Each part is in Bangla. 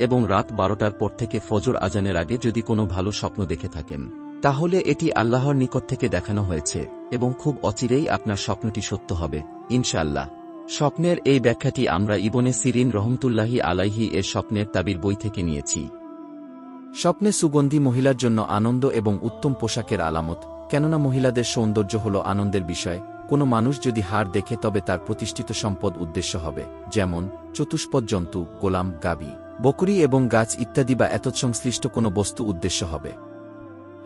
এবং রাত বারোটার পর থেকে ফজর আজানের আগে যদি কোনো ভালো স্বপ্ন দেখে থাকেন, তাহলে এটি আল্লাহর নিকট থেকে দেখানো হয়েছে, এবং খুব অচিরেই আপনার স্বপ্নটি সত্য হবে, ইনশাআল্লাহ। স্বপ্নের এই ব্যাখ্যাটি আমরা ইবনে সিরিন রহমতুল্লাহি আলাইহি এর স্বপ্নের তাবির বই থেকে নিয়েছি। স্বপ্নে সুগন্ধি মহিলার জন্য আনন্দ এবং উত্তম পোশাকের আলামত, কেননা মহিলাদের সৌন্দর্য হল আনন্দের বিষয়, কোনো মানুষ যদি হার দেখে তবে তার প্রতিষ্ঠিত সম্পদ উদ্দেশ্য হবে, যেমন চতুষ্পদ জন্তু, গোলাম গাবি বকরি এবং গাছ ইত্যাদি বা এতৎসংশ্লিষ্ট কোনো বস্তু উদ্দেশ্য হবে।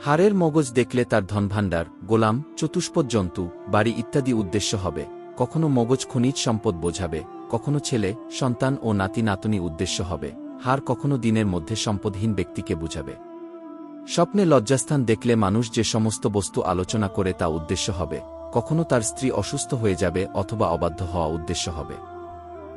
হাড়ের মগজ দেখলে তার ধনভাণ্ডার, গোলাম, চতুষ্পদ জন্তু, বাড়ি ইত্যাদি উদ্দেশ্য হবে। কখনো মগজ খনিজ সম্পদ বোঝাবে, কখনো ছেলে, সন্তান ও নাতি নাতনি উদ্দেশ্য হবে। হার কখনো দিনের মধ্যে সম্পদহীন ব্যক্তিকে বুঝাবে। স্বপ্নে লজ্জাস্থান দেখলে মানুষ যে সমস্ত বস্তু আলোচনা করে তা উদ্দেশ্য হবে। কখনো তার স্ত্রী অসুস্থ হয়ে যাবে অথবা অবাধ্য হওয়া উদ্দেশ্য হবে।